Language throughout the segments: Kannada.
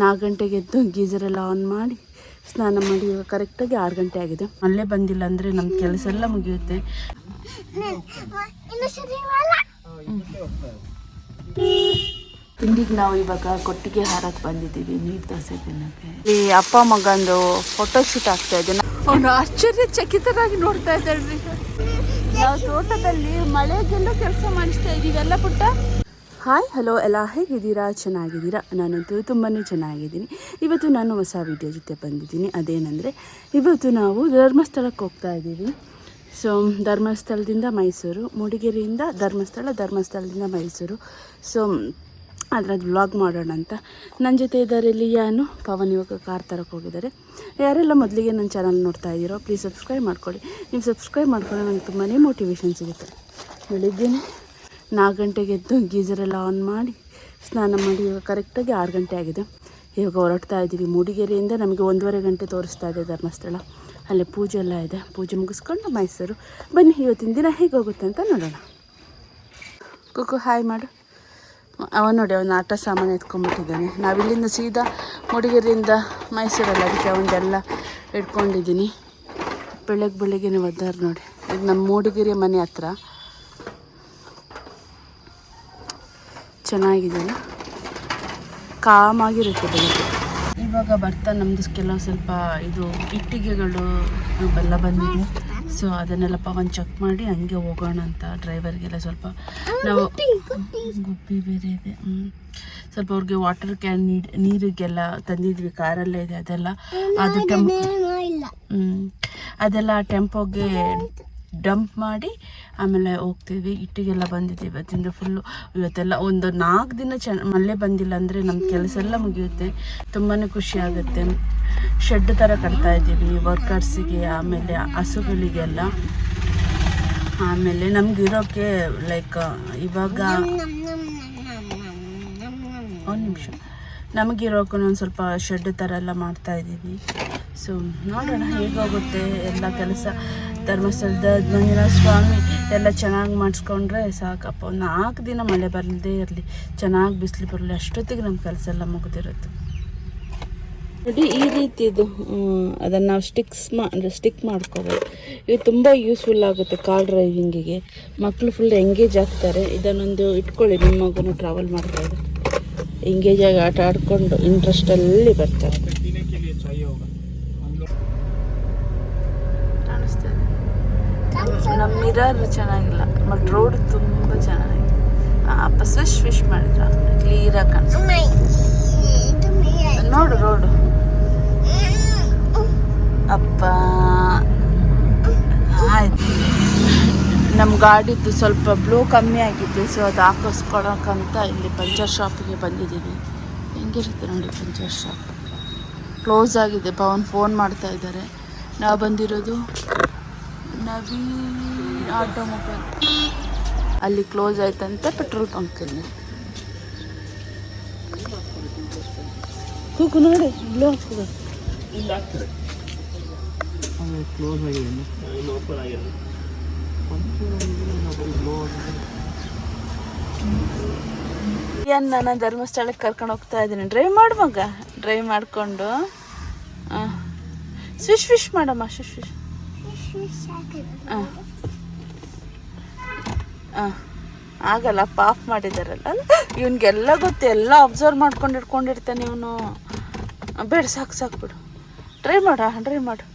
ನಾಲ್ಕು ಗಂಟೆಗೆ ಎದ್ದು ಗೀಸರೆಲ್ಲ ಆನ್ ಮಾಡಿ ಸ್ನಾನ ಮಾಡಿ ಇವಾಗ ಕರೆಕ್ಟಾಗಿ ಆರು ಗಂಟೆ ಆಗಿದೆ. ಅಲ್ಲೇ ಬಂದಿಲ್ಲ ಅಂದರೆ ನಮ್ಮ ಕೆಲಸ ಎಲ್ಲ ಮುಗಿಯುತ್ತೆ. ತಿಂಡಿಗೆ ನಾವು ಇವಾಗ ಕೊಟ್ಟಿಗೆ ಹಾರಕ್ಕೆ ಬಂದಿದ್ದೀವಿ, ನೀರು ದೋಸೆ ತಿನ್ನಕ್ಕೆ. ಈ ಅಪ್ಪ ಮಗಂದು ಫೋಟೋ ಶೂಟ್ ಆಗ್ತಾ ಇದೆ. ಅವನು ಆಶ್ಚರ್ಯಚಕಿತರಾಗಿ ನೋಡ್ತಾ ಇದ್ದಾಳ್ರಿ ನಾವು ತೋಟದಲ್ಲಿ ಮಳೆಗೆಲ್ಲ ಕೆಲಸ ಮಾಡಿಸ್ತಾ ಇದ್ದೀವಿ ಎಲ್ಲ ಪುಟ್ಟ? ಹಾಯ್ ಹಲೋ ಎಲ್ಲ ಹೇಗಿದ್ದೀರಾ? ಚೆನ್ನಾಗಿದ್ದೀರಾ? ನಾನಂತೂ ತುಂಬಾ ಚೆನ್ನಾಗಿದ್ದೀನಿ. ಇವತ್ತು ನಾನು ಹೊಸ ವಿಡಿಯೋ ಜೊತೆ ಬಂದಿದ್ದೀನಿ. ಅದೇನೆಂದರೆ, ಇವತ್ತು ನಾವು ಧರ್ಮಸ್ಥಳಕ್ಕೆ ಹೋಗ್ತಾ ಇದ್ದೀವಿ. ಸೊ ಧರ್ಮಸ್ಥಳದಿಂದ ಮೈಸೂರು, ಮೂಡಿಗೆರೆಯಿಂದ ಧರ್ಮಸ್ಥಳ, ಧರ್ಮಸ್ಥಳದಿಂದ ಮೈಸೂರು. ಸೊ ಅದ್ರದ್ದು ವ್ಲಾಗ್ ಮಾಡೋಣ ಅಂತ. ನನ್ನ ಜೊತೆ ಇದ್ದಾರೆ ಲಿಯಾನು ಪವನ್ ಇವಾಗ ಕಾರ್ ತರಕ್ಕೆ ಹೋಗಿದ್ದಾರೆ. ಯಾರೆಲ್ಲ ಮೊದಲಿಗೆ ನನ್ನ ಚಾನಲ್ ನೋಡ್ತಾ ಇದ್ದೀರೋ ಪ್ಲೀಸ್ ಸಬ್ಸ್ಕ್ರೈಬ್ ಮಾಡ್ಕೊಳ್ಳಿ. ನೀವು ಸಬ್ಸ್ಕ್ರೈಬ್ ಮಾಡ್ಕೊಂಡ್ರೆ ನನಗೆ ತುಂಬಾ ಮೋಟಿವೇಶನ್ ಸಿಗುತ್ತೆ. ಬೆಳಿಗ್ಗೆನೇ. ನಾಲ್ಕು ಗಂಟೆಗೆ ಎದ್ದು ಗೀಸರೆಲ್ಲ ಆನ್ ಮಾಡಿ ಸ್ನಾನ ಮಾಡಿ ಇವಾಗ ಕರೆಕ್ಟಾಗಿ ಆರು ಗಂಟೆ ಆಗಿದೆ. ಇವಾಗ ಹೊರಡ್ತಾ ಇದ್ದೀವಿ. ಮೂಡಿಗೆರೆಯಿಂದ ನಮಗೆ ಒಂದೂವರೆ ಗಂಟೆ ತೋರಿಸ್ತಾ ಇದೆ ಧರ್ಮಸ್ಥಳ. ಅಲ್ಲೇ ಪೂಜೆ ಎಲ್ಲ ಇದೆ. ಪೂಜೆ ಮುಗಿಸ್ಕೊಂಡು ಮೈಸೂರು. ಬನ್ನಿ, ಇವತ್ತಿನ ದಿನ ಹೇಗೆ ಹೋಗುತ್ತೆ ಅಂತ ನೋಡೋಣ. ಕುಕ್ಕು ಹಾಯ್ ಮಾಡು. ಅವ ನೋಡಿ, ಅವನ ಆಟ ಸಾಮಾನು ಎತ್ಕೊಂಡ್ಬಿಟ್ಟಿದ್ದಾನೆ. ನಾವಿಲ್ಲಿಂದ ಸೀದಾ ಮೂಡಿಗೆರೆಯಿಂದ ಮೈಸೂರಲ್ಲಿ ಅದಕ್ಕೆ ಅವನದೆಲ್ಲ ಇಟ್ಕೊಂಡಿದ್ದೀನಿ ಬೆಳಗ್ಗೆ ಬೆಳಗ್ಗೆನೇ ಒದ್ದಾರ ನೋಡಿ. ಇದು ನಮ್ಮ ಮೂಡಿಗೆರೆ ಮನೆ ಹತ್ರ. ಚೆನ್ನಾಗಿದೆ ಕಾಮಾಗಿರುತ್ತೆ ಬೆಳಗ್ಗೆ. ಇವಾಗ ಬರ್ತಾ ನಮ್ಮದು ಕೆಲವು ಸ್ವಲ್ಪ ಇದು ಇಟ್ಟಿಗೆಗಳು ಬೆಲ್ಲ ಬಂದಿದೆ. ಸೊ ಅದನ್ನೆಲ್ಲ ಪವನ್ ಚೆಕ್ ಮಾಡಿ ಹಂಗೆ ಹೋಗೋಣ ಅಂತ ಡ್ರೈವರ್ಗೆಲ್ಲ ಸ್ವಲ್ಪ ನಾವು ಗುಬ್ಬಿ ಬೇರೆ ಇದೆ. ಸ್ವಲ್ಪ ಅವ್ರಿಗೆ ವಾಟರ್ ಕ್ಯಾನ್ ನೀಡ್ ನೀರಿಗೆಲ್ಲ ತಂದಿದ್ವಿ ಕಾರಲ್ಲೇ ಇದೆ ಅದೆಲ್ಲ. ಅದು ಟೆಂಪ್ ಹ್ಞೂ ಅದೆಲ್ಲ ಟೆಂಪೋಗೆ ಡಂಪ್ ಮಾಡಿ, ಆಮೇಲೆ ಹೋಗ್ತೀವಿ. ಇಟ್ಟಿಗೆಲ್ಲ ಬಂದಿದೆ ಇವತ್ತಿಂದ ಫುಲ್ಲು ಇವತ್ತೆಲ್ಲ ಒಂದು ನಾಲ್ಕು ದಿನ ಚೆನ್ನ ಮಳೆ ಬಂದಿಲ್ಲ ಅಂದರೆ ನಮ್ಮ ಕೆಲಸ ಎಲ್ಲ ಮುಗಿಯುತ್ತೆ. ತುಂಬಾ ಖುಷಿ ಆಗುತ್ತೆ. ಶೆಡ್ ಥರ ಕಟ್ತಾ ಇದ್ದೀವಿ ವರ್ಕರ್ಸಿಗೆ ಆಮೇಲೆ ಹಸುಗಳಿಗೆಲ್ಲ. ಆಮೇಲೆ ನಮಗಿರೋಕ್ಕೆ ಲೈಕ್ ಇವಾಗ ಒಂದು ನಿಮಿಷ. ನಮಗಿರೋಕ್ಕೂ ಒಂದು ಸ್ವಲ್ಪ ಶೆಡ್ ಥರ ಎಲ್ಲ ಮಾಡ್ತಾಯಿದ್ದೀವಿ ಸೊ ನೋಡೋಣ ಹೇಗೋಗುತ್ತೆ ಎಲ್ಲ ಕೆಲಸ. ಧರ್ಮಸ್ಥಳದ ಮಂಜುನಾಥ ಸ್ವಾಮಿ ಎಲ್ಲ ಚೆನ್ನಾಗಿ ಮಾಡಿಸ್ಕೊಂಡ್ರೆ ಸಾಕಪ್ಪ. ಒಂದು ನಾಲ್ಕು ದಿನ ಮಳೆ ಬರದೇ ಇರಲಿ. ಚೆನ್ನಾಗಿ ಬಿಸಿಲು ಬರಲಿ. ಅಷ್ಟೊತ್ತಿಗೆ ನಮ್ಮ ಕೆಲಸ ಎಲ್ಲ ಮುಗಿದಿರುತ್ತೆ. ನೋಡಿ, ಈ ರೀತಿದು ಅದನ್ನು ನಾವು ಸ್ಟಿಕ್ಸ್ ಮಾ, ಅಂದರೆ ಸ್ಟಿಕ್ ಮಾಡ್ಕೋಬೋದು. ಇದು ತುಂಬ ಯೂಸ್ಫುಲ್ ಆಗುತ್ತೆ ಕಾರ್ ಡ್ರೈವಿಂಗಿಗೆ ಮಕ್ಕಳು ಫುಲ್ ಎಂಗೇಜ್ ಆಗ್ತಾರೆ. ಇದನ್ನೊಂದು ಇಟ್ಕೊಳ್ಳಿ. ನಿಮ್ಮ ಮಗು ಟ್ರಾವೆಲ್ ಮಾಡ್ತಾ ಇದ್ದಾರೆ ಎಂಗೇಜ್ ಆಗಿ ಆಟ ಆಡಿಕೊಂಡು ಇಂಟ್ರೆಸ್ಟಲ್ಲಿ ಬರ್ತಾರೆ ಕಾಣಿಸ್ತಾ ಇದೆ ನಮ್ಮ ಮಿರರ್ ಚೆನ್ನಾಗಿಲ್ಲ ಬಟ್ ರೋಡ್ ತುಂಬ ಚೆನ್ನಾಗಿದೆ. ಅಪ್ಪ ಸ್ವಿಶ್ ವಿಶ್ ಮಾಡಿದ್ರ. ಕ್ಲಿಯರಾಗಿ ಆಗಿ ನೋಡು ರೋಡು ಅಪ್ಪ. ಆಯ್ತು. ನಮ್ಮ ಗಾಡಿದ್ದು ಸ್ವಲ್ಪ ಬ್ಲೂ ಕಮ್ಮಿ ಆಗಿದೆ ಸೊ ಅದು ಹಾಕಿಸ್ಕೊಳಕ್ಕಂತ ಇಲ್ಲಿ ಪಂಚರ್ ಶಾಪಿಗೆ ಬಂದಿದ್ದೀವಿ ಹೆಂಗಿರುತ್ತೆ ನೋಡಿ ಪಂಚರ್ ಶಾಪ್ ಕ್ಲೋಸ್ ಆಗಿದೆ ಪವನ್ ಫೋನ್ ಮಾಡ್ತಾ ಇದ್ದಾರೆ. ನಾವು ಬಂದಿರೋದು ನವೀನ್ ಆಟೋಮೊಬೈಲ್. ಅಲ್ಲಿ ಕ್ಲೋಸ್ ಆಯ್ತಂತೆ ಪೆಟ್ರೋಲ್ ಬಂಕಲ್ಲಿ ಕೂಗು ನೋಡಿ ಬ್ಲೋ ಹಾಕ್ತದೆ ಕ್ಲೋಸ್ ಆಗಿದೆ ಓಪನ್ ಏನ್ ನಾನು ಧರ್ಮಸ್ಥಳಕ್ಕೆ ಕರ್ಕೊಂಡು ಹೋಗ್ತಾ ಇದ್ದೀನಿ. ಡ್ರೈವ್ ಮಾಡು ಮಗ. ಡ್ರೈವ್ ಮಾಡಿಕೊಂಡು ಸ್ವಿಶ್ ಫಿಶ್ ಮಾಡಮ್ಮ ಸ್ವಿಶ್ ಫಿಶ್ ಹಾಂ. ಹಾಂ. ಆಗಲ್ಲ ಪಾಪ್ ಮಾಡಿದಾರಲ್ಲ? ಇವನಿಗೆಲ್ಲ ಗೊತ್ತು, ಎಲ್ಲ ಅಬ್ಸರ್ವ್ ಮಾಡ್ಕೊಂಡು ಇಟ್ಕೊಂಡಿರ್ತಾನೆ ಇವನು. ಬೇಡ, ಸಾಕು ಸಾಕು ಬಿಡು. ಟ್ರೈ ಮಾಡು ಟ್ರೈ ಮಾಡು.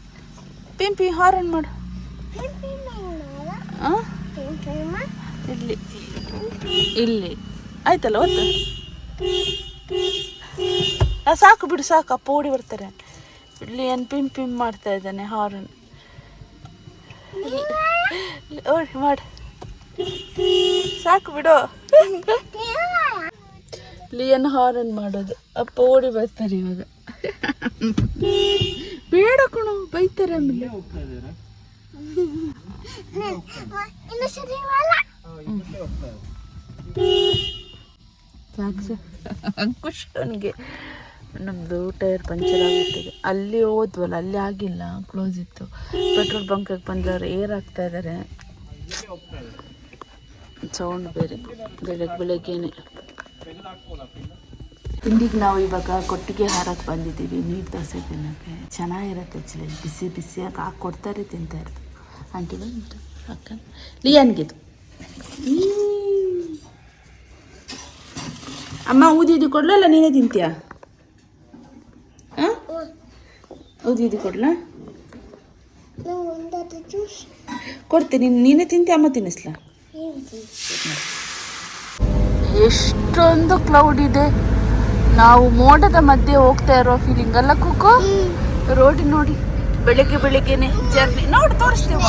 ಪಿಂಪಿ ಹಾರನ್ ಮಾಡು. ಇಲ್ಲಿ. ಇಲ್ಲಿ. ಆಯ್ತಲ್ಲ ಒಂದು ಸಾಕು ಬಿಡು, ಸಾಕು, ಅಪ್ಪ ಓಡಿ ಬರ್ತಾರೆ. ಇಲ್ಲಿ ಏನು ಪಿಂಪ್ ಮಾಡ್ತಾ ಇದ್ದಾನೆ ಹಾರನ್ ಸಾಕು ಬಿಡು. ಲಿಯನ್ ಹಾರನ್ ಮಾಡೋದು. ಅಪ್ಪ ಓಡಿ ಬರ್ತಾರೆ ಇವಾಗ. ಬೇಡ ಕಣು, ಬೈತಾರೆ ಆಮೇಲೆ. ಸಾಕು. ಅಂಕುಶ್ ಅವನಿಗೆ. ನಮ್ಮದು ಟೈರ್ ಪಂಚರ್ ಆಗಿಬಿಟ್ಟಿದೆ ಅಲ್ಲಿ ಹೋದ್ವಲ್ಲ, ಅಲ್ಲಿ ಆಗಿಲ್ಲ ಕ್ಲೋಸ್ ಇತ್ತು. ಪೆಟ್ರೋಲ್ ಬಂಕಿಗೆ ಬಂದವರು ಏರ್ ಆಗ್ತಾ ಇದ್ದಾರೆ ಸೌಂಡ್ ಬೇರೆ ಬೆಳಗ್ಗೆ ಬೆಳಗ್ಗೆನೆ. ತಿಂಡಿಗೆ ನಾವು ಇವಾಗ ಕೊಟ್ಟಿಗೆ ಹಾರಕ್ಕೆ ಬಂದಿದ್ದೀವಿ, ನೀರು ದೋಸೆ ತಿನ್ನೋಕ್ಕೆ. ಚೆನ್ನಾಗಿರುತ್ತೆ ಆ್ಯಕ್ಚುಲಿ ಬಿಸಿ ಬಿಸಿಯಾಗಿ ಹಾಕಿ ಕೊಡ್ತಾರೆ ತಿಂತಾ ಆಂಟಿ ಬಂದು ಅಕ್ಕ. ಲಿಯಾನ್ಗಿದು. ಅಮ್ಮ ಊದಿದ್ದು ಕೊಡಲಲ್ಲ, ನೀನೇ ತಿಂತೀಯಾ ಹಾಂ ಊದಿದ್ದು ಕೊಡ್ಲಾ? ಕೊಡ್ತೀನಿ. ನೀನೇ ತಿಂತೀಯ ಅಮ್ಮ ತಿನ್ನಿಸ್ಲಾ? ಎಷ್ಟೊಂದು ಕ್ಲೌಡ್ ಇದೆ. ನಾವು ಮೋಡದ ಮಧ್ಯೆ ಹೋಗ್ತಾ ಇರೋ ಫೀಲಿಂಗ್ ಅಲ್ಲ ಕುಕ್ಕು ರೋಡ್ ನೋಡಿ. ಬೆಳಿಗ್ಗೆ ಬೆಳಿಗ್ಗೆನೆ ಜರ್ನಿ ನೋಡಿ ತೋರಿಸ್ತೀವಿ?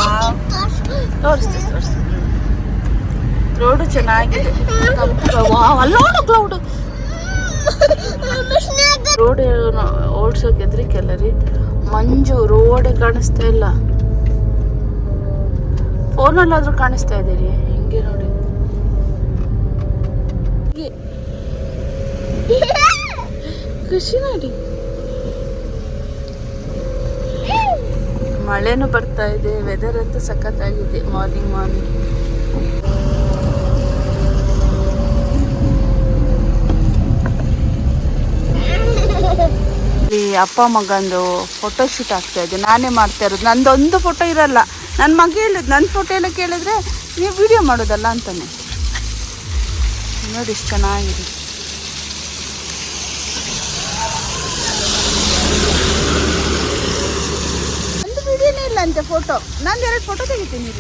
ತೋರಿಸ್ತೀವಿ ತೋರಿಸ್ತೀವಿ. ರೋಡು ಚೆನ್ನಾಗಿದೆ. ನೋಡು ಕ್ಲೌಡ್ ರೋಡ್ ಓಡ್ಸೋಕೆ ಎದ್ರಿಕೆಲ್ಲ ರೀ ಮಂಜು, ರೋಡ್ ಕಾಣಿಸ್ತಾ ಇಲ್ಲ. ಫೋನಲ್ಲಾದ್ರೂ ಕಾಣಿಸ್ತಾ ಇದೆ ರೀ ಹಿಂಗೆ ನೋಡಿ. ಖುಷಿ ನೋಡಿ. ಮಳೆನೂ ಬರ್ತಾ ಇದೆ ವೆದರ್ ಅಂತೂ ಸಖತ್ತಾಗಿದೆ ಮಾರ್ನಿಂಗ್ ಮಾರ್ನಿಂಗ್ ಈ ಅಪ್ಪ ಮಗಂದು ಫೋಟೋ ಶೂಟ್ ಆಗ್ತಾ ಇದೆ. ನಾನೇ ಮಾಡ್ತಾ ಇರೋದು. ನಂದೊಂದು ಫೋಟೋ ಇರಲ್ಲ. ನನ್ನ ಮಗ ಹೇಳಿದ್ ನನ್ನ ಫೋಟೋ ಎಲ್ಲ ಕೇಳಿದ್ರೆ ನೀವು ವಿಡಿಯೋ ಮಾಡೋದಲ್ಲ ಅಂತಾನೆ. ನೋಡಿ ಇಷ್ಟು ಚೆನ್ನಾಗಿದೆ. ಒಂದು ವಿಡಿಯೋನೇ ಇಲ್ಲ ಅಂತೆ ಫೋಟೋ ಎರಡು ಫೋಟೋ ತೆಗಿತೀನಿ.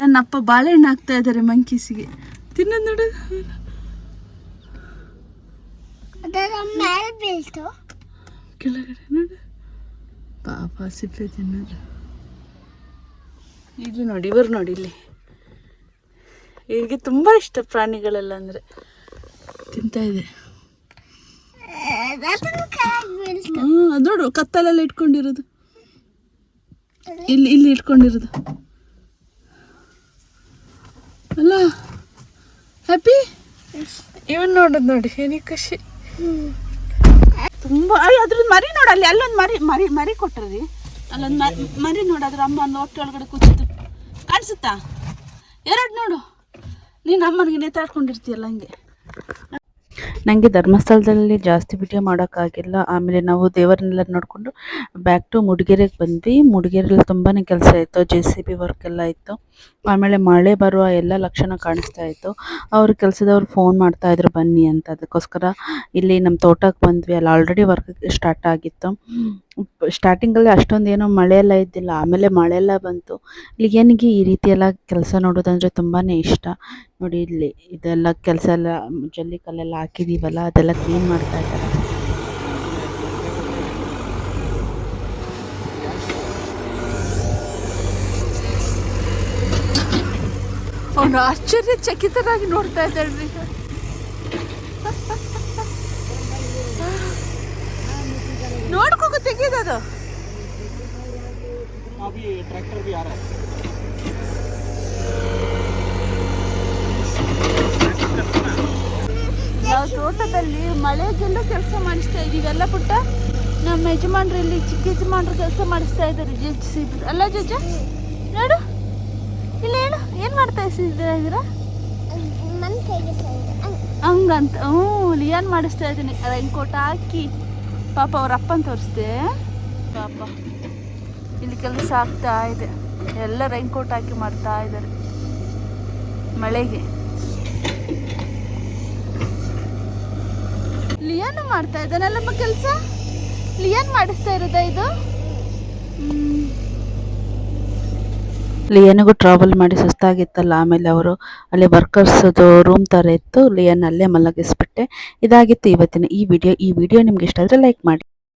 ನನ್ನ ಅಪ್ಪ ಬಾಳೆಹಣ್ಣು ಹಾಕ್ತಾ ಇದ್ದಾರೆ ಮಂಕೀಸಿಗೆ. ತಿನ್ನೋದು ನೋಡು. ಕೆಳಗಡೆ ನೋಡು ಪಾಪ ಸಿಪ್ಪೆ ತಿನ್ನೋದು ಇಲ್ಲಿ ನೋಡಿ, ಇವರು ನೋಡಿ ಇಲ್ಲಿ. ಇವರಿಗೆ ತುಂಬ ಇಷ್ಟ ಪ್ರಾಣಿಗಳೆಲ್ಲ ಅಂದರೆ. ತಿಂತಾ ಇದೆ. ಅದು ನೋಡು, ಕತ್ತಲೆಲ್ಲ ಇಟ್ಕೊಂಡಿರೋದು. ಇಲ್ಲಿ ಇಲ್ಲಿ ಇಟ್ಕೊಂಡಿರೋದು. ಅಲ್ಲ ಹ್ಯಾಪಿ ಇವನ್ ನೋಡೋದು ನೋಡಿ ಏನಿ ಖುಷಿ. ತುಂಬ ಅಯ್ಯ, ಅದ್ರದ್ದು ಮರಿ ನೋಡು ಅಲ್ಲಿ, ಅಲ್ಲೊಂದು ಮರಿ ಮರಿ ಮರಿ ಕೊಟ್ರಿ. ಅಲ್ಲೊಂದು ಮರಿ ಮರಿ ನೋಡು, ಅದ್ರ ಅಮ್ಮ ಒಂದು ಹೊಟ್ಟೆ ಒಳಗಡೆ ಕೂತಿದ್ದು. ಕಾಣಿಸುತ್ತಾ? ಎರಡು ನೋಡು. ನೀನು ಅಮ್ಮನಿಗೆ ನೇತಾಡ್ಕೊಂಡಿರ್ತೀಯಲ್ಲ ಹಂಗೆ. ನನಗೆ ಧರ್ಮಸ್ಥಳದಲ್ಲಿ ಜಾಸ್ತಿ ವಿಡಿಯೋ ಮಾಡೋಕ್ಕಾಗಿಲ್ಲ. ಆಮೇಲೆ ನಾವು ದೇವರನ್ನೆಲ್ಲ ನೋಡಿಕೊಂಡು ಬ್ಯಾಕ್ ಟು ಮುಡಿಗೆರೆಗೆ ಬಂದ್ವಿ. ಮುಡಿಗೆರೆಯಲ್ಲಿ ತುಂಬಾ ಕೆಲಸ ಇತ್ತು. ಜೆ ಸಿ ಬಿ ವರ್ಕ್ ಎಲ್ಲ ಇತ್ತು. ಆಮೇಲೆ ಮಳೆ ಬರುವ ಎಲ್ಲ ಲಕ್ಷಣ ಕಾಣಿಸ್ತಾ ಇತ್ತು. ಅವ್ರ ಕೆಲಸದವ್ರು ಫೋನ್ ಮಾಡ್ತಾ ಇದ್ರು, ಬನ್ನಿ ಅಂತ. ಅದಕ್ಕೋಸ್ಕರ ಇಲ್ಲಿ ನಮ್ಮ ತೋಟಕ್ಕೆ ಬಂದ್ವಿ. ಅಲ್ಲಿ ಆಲ್ರೆಡಿ ವರ್ಕ್ ಸ್ಟಾರ್ಟ್ ಆಗಿತ್ತು. ಸ್ಟಾರ್ಟಿಂಗಲ್ಲಿ ಅಷ್ಟೊಂದು ಏನೋ ಮಳೆ ಎಲ್ಲ ಇದ್ದಿಲ್ಲ, ಆಮೇಲೆ ಮಳೆ ಎಲ್ಲ ಬಂತು ಇಲ್ಲಿಗೇನಿಗೆ ಈ ರೀತಿ ಎಲ್ಲ ಕೆಲಸ ನೋಡೋದಂದ್ರೆ ತುಂಬಾ ಇಷ್ಟ. ನೋಡಿ ಇಲ್ಲಿ ಇದೆಲ್ಲ ಕೆಲಸ ಎಲ್ಲ, ಜಲ್ಲಿ ಕಲ್ಲೆಲ್ಲ ಹಾಕಿದೀವಲ್ಲ, ಅದೆಲ್ಲ ಕ್ಲೀನ್ ಮಾಡ್ತಾ ಇದ್ದಾರೆ. ಅವನು ಆಶ್ಚರ್ಯ ಚಕಿತರಾಗಿ ನೋಡ್ತಾ ಇದ್ದಾಳ್ರಿ ಅದು ನಾವು ತೋಟದಲ್ಲಿ ಮಳೆಗೆಲ್ಲ ಕೆಲಸ ಮಾಡಿಸ್ತಾ ಇದೀವಿ ಅಲ್ಲ ಪುಟ್ಟ? ನಮ್ಮ ಯಜಮಾನ್ರು ಇಲ್ಲಿ ಚಿಕ್ಕ ಯಜಮಾನ್ರು ಕೆಲಸ ಮಾಡಿಸ್ತಾ ಇದ್ದಾರೆ ಜಜ್ಜಿ ಅಲ್ಲ ಜಜ್ಜ? ನೋಡು. ಇಲ್ಲ ಹೇಳು. ಏನು ಮಾಡ್ತಾ ಇದ್ದೀರಾ ಇದೀರಾ ಹಂಗಂತ ಹ್ಞೂ ಏನು ಮಾಡಿಸ್ತಾ ಇದ್ದೀನಿ. ರೇನ್ಕೋಟ್ ಹಾಕಿ. ಪಾಪ ಅವ್ರ ಅಪ್ಪನ ತೋರಿಸ್ದೆ. ಪಾಪ. ಇಲ್ಲಿ ಕೆಲಸ ಆಗ್ತಾ ಇದೆ. ಎಲ್ಲ ರೈನ್ಕೋಟ್ ಹಾಕಿ ಮಾಡ್ತಾ ಇದ್ದಾರೆ. ಮಳೆಗೆ. ಲಿಯನ್ ಮಾಡ್ತಾ ಇದ್ದಾನಲ್ಲಮ್ಮ ಕೆಲಸ? ಲಿಯನ್ ಮಾಡಿಸ್ತಾ ಇರೋದಾ ಇದು? ಲಿಯನ್ಗೂ ಟ್ರಾವೆಲ್ ಮಾಡಿ ಸುಸ್ತಾಗಿತ್ತಲ್ಲ ಆಮೇಲೆ ಅವರು ಅಲ್ಲಿ ವರ್ಕರ್ಸ್ದು ರೂಮ್ ಥರ ಇತ್ತು ಲಿಯನ್ ಅಲ್ಲೇ ಮಲಗಿಸ್ಬಿಟ್ಟೆ. ಇದಾಗಿತ್ತು ಇವತ್ತಿನ ಈ ವಿಡಿಯೋ ಈ ವಿಡಿಯೋ ನಿಮ್ಗೆ ಇಷ್ಟ ಆದರೆ ಲೈಕ್ ಮಾಡಿ.